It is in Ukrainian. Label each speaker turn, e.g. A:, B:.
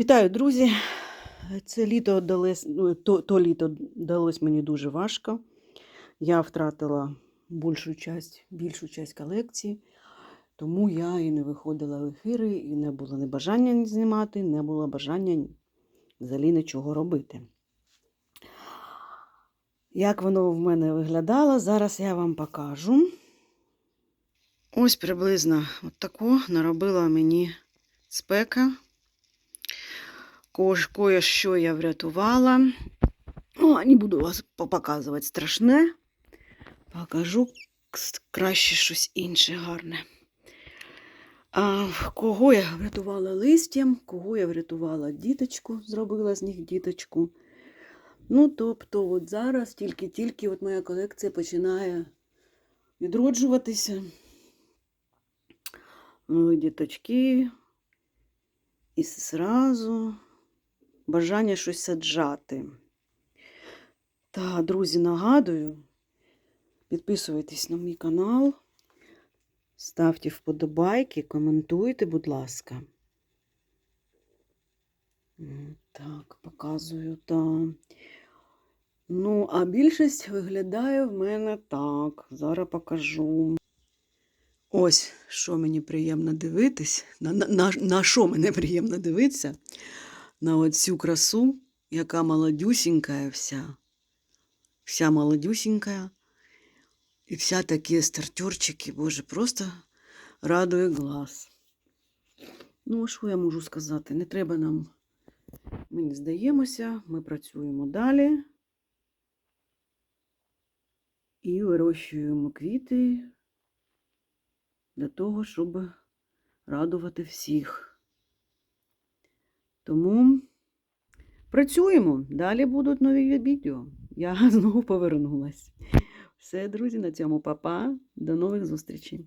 A: Вітаю, друзі! Це літо далось, ну, то, то літо далось мені дуже важко. Я втратила більшу часть, більшу часть колекції, тому я і не виходила в ефіри, і не було не бажання знімати, не було бажання взагалі нічого робити. Як воно в мене виглядало, зараз я вам покажу. Ось приблизно от таку наробила мені спека. Кож- Кое-що я врятувала. О, не буду вас показувати страшне. Покажу краще щось інше гарне. А, кого я врятувала листям, кого я врятувала діточку, зробила з них діточку. Ну, тобто, от зараз тільки-тільки от моя колекція починає відроджуватися. Ну, діточки. І зразу бажання щось саджати. Та, друзі, нагадую, підписуйтесь на мій канал, ставте вподобайки, коментуйте, будь ласка. Так, показую, так. Ну, а більшість виглядає в мене так. Зараз покажу. Ось що мені приємно дивитись, на, на, на, на що мене приємно дивитися, на оцю красу, яка молодюсінька вся, вся молодюсінька, і вся такі стартерчики, боже, просто радує глаз. Ну, а що я можу сказати? Не треба нам, ми не здаємося, ми працюємо далі і вирощуємо квіти для того, щоб радувати всіх. Тому працюємо. Далі будуть нові відео. Я знову повернулась. Все, друзі, на цьому папа. До нових зустрічей.